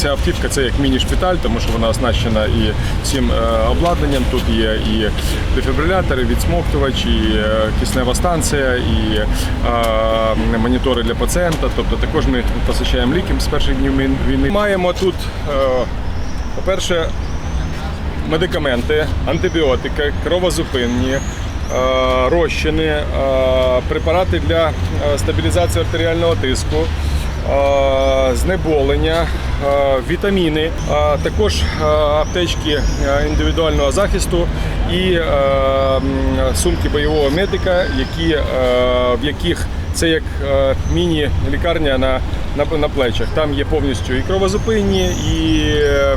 ця автівка це як міні-шпиталь, тому що вона оснащена і всім е, обладнанням. Тут є і дефібрилятори, відсмоктувач, і е, киснева станція, і е, монітори для пацієнта. Тобто також ми постачаємо ліки з перших днів війни. Маємо тут, по-перше, медикаменти, антибіотики, кровозупинні, розчини, препарати для стабілізації артеріального тиску, знеболення, вітаміни, а також е, аптечки е, індивідуального захисту і е, сумки бойового медика, які, е, в яких це як е, міні-лікарня на, на, на плечах. Там є повністю і кровозупинні, і, е,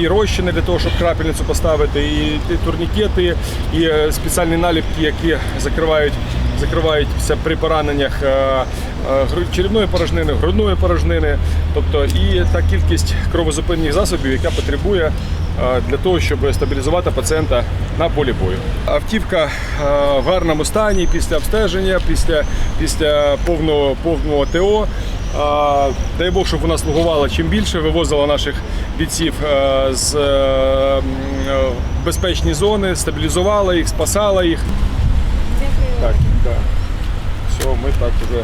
і розчини для того, щоб крапельницю поставити, і, турнікети, і е, спеціальні наліпки, які закривають. Закривають все при пораненнях е, е, черевної порожнини, грудної порожнини, тобто і та кількість кровозупинних засобів, яка потребує е, для того, щоб стабілізувати пацієнта на полі бою. Автівка в гарному стані після обстеження, після, після повного, повного ТО. Дай Бог, щоб вона слугувала чим більше, вивозила наших бійців з безпечні зони, стабілізувала їх, спасала їх. Так, так. Все, ми так вже.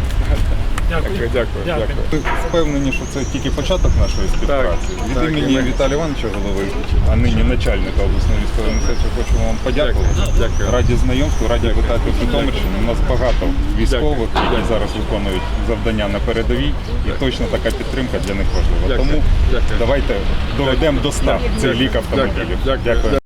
Дякую, дякую, дякую. Ви впевнені, що це тільки початок нашої співпраці. Від так, імені ми- Віталія Івановича голови, а нині начальника обласної військової адміністрації, хочемо вам подякувати. Дякую, дякую. Раді знайомству, раді вітати у Житомирщині. У нас багато військових, які зараз виконують завдання на передовій, і точно така підтримка для них важлива. Дякую, Тому дякую. давайте доведемо до ста цей лік автомобілів. Дякую, дякую.